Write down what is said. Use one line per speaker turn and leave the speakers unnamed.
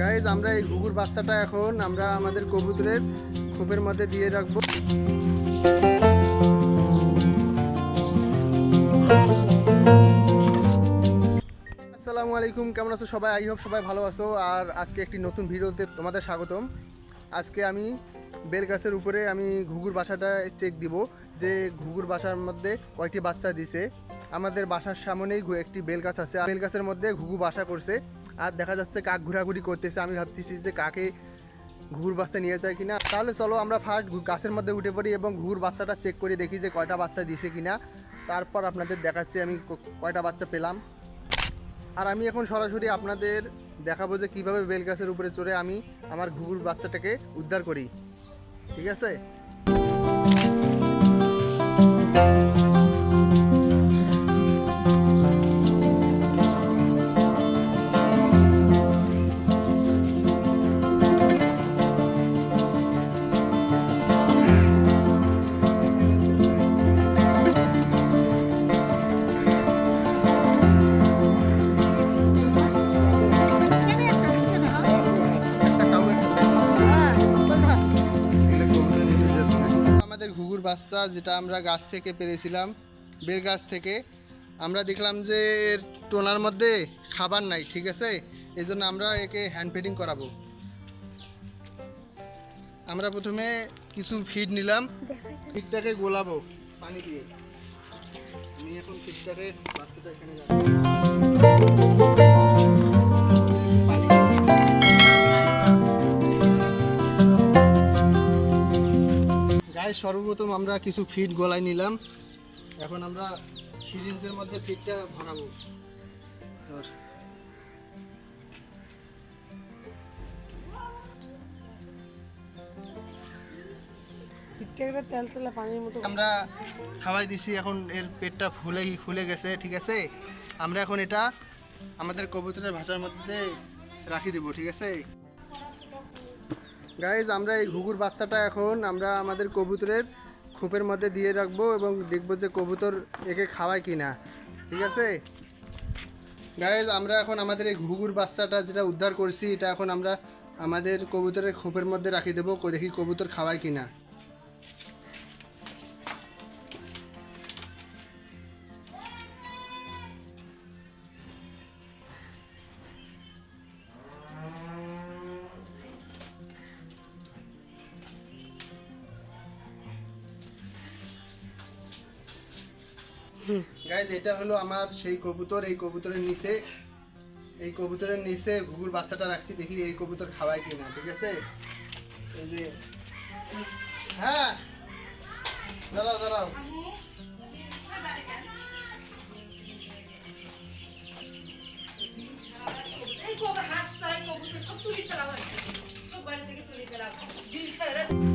Guys আমরা এই ঘুঘুর বাচ্চাটা এখন আমরা আমাদের কবুতরের খোপের মধ্যে দিয়ে রাখব। আসসালামু আলাইকুম, কেমন আছো সবাই? আই হোপ সবাই ভালো আছো। আর আজকে একটি নতুন ভিডিওতে তোমাদের স্বাগতম। আজকে আমি বেল গাছের উপরে আমি ঘুঘুর বাসাটা চেক দিব যে ঘুঘুর বাসার মধ্যে কয়টি বাচ্চা দিছে। আমাদের বাসার সামনেই একটি বেল গাছ আছে। বেল গাছের মধ্যে ঘুঘু বাসা করছে। আর দেখা যাচ্ছে কাক ঘোরাঘুরি করতেছে। আমি ভাবতেছি যে কাকে ঘুঘুর বাচ্চা নিয়ে যায় কিনা। তাহলে চলো আমরা ফার্স্ট গাছের মধ্যে উঠে পড়ি এবং ঘুঘুর বাচ্চাটা চেক করে দেখি যে কয়টা বাচ্চা দিছে কিনা। তারপর আপনাদের দেখাচ্ছি আমি কয়টা বাচ্চা পেলাম। আর আমি এখন সরাসরি আপনাদের দেখাবো যে কীভাবে বেল গাছের উপরে চড়ে আমি আমার ঘুঘুর বাচ্চাটাকে উদ্ধার করি। ঠিক আছে? ঘুঘুর বাচ্চা যেটা আমরা গাছ থেকে পেরেছিলাম বেল গাছ থেকে। আমরা দেখলাম যে এর টোনার মধ্যে খাবার নাই, ঠিক আছে? এই জন্য আমরা একে হ্যান্ড ফিডিং করাবো। আমরা প্রথমে কিছু ফিড নিলাম। ফিডটাকে গোলাবো পানি দিয়ে। আমি এখন ফিডটাকে বাচ্চাটা এখানে গায়ে সর্বপ্রথম আমরা কিছু ফিড গলায় নিলাম। এখন আমরা সিরিঞ্জের মধ্যে ফিডটা ভরাবো। আমরা খাওয়াই দিছি এখন এর পেটটা ফুলে ফুলে গেছে ঠিক আছে? আমরা এখন এটা আমাদের কবুতরের ভাষার মধ্যে রাখি দেবো ঠিক আছে? গাইজ আমরা এই ঘুঘুর বাচ্চাটা এখন আমরা আমাদের কবুতরের খোপের মধ্যে দিয়ে রাখব এবং দেখব যে কবুতর একে খাওয়ায় কি না ঠিক আছে? গাইজ আমরা এখন আমাদের এই ঘুঘুর বাচ্চাটা যেটা উদ্ধার করছি, এটা এখন আমরা আমাদের কবুতরের খোপের মধ্যে রাখি দেবো, দেখি কবুতর খাওয়ায় কি না গাইজ এটা হলো আমার সেই কবুতর, এই কবুতরের নিচে, এই কবুতরের নিচে ঘুঘুর বাচ্চাটা রাখছি, দেখি এই কবুতর খাওয়ায় কিনা, ঠিক আছে? এই যে হ্যাঁ দাঁড়াও দাঁড়াও।
কবুতর সব তুলি ফেলা হয়েছে সব বাড়ি থেকে তুলি ফেলা দিল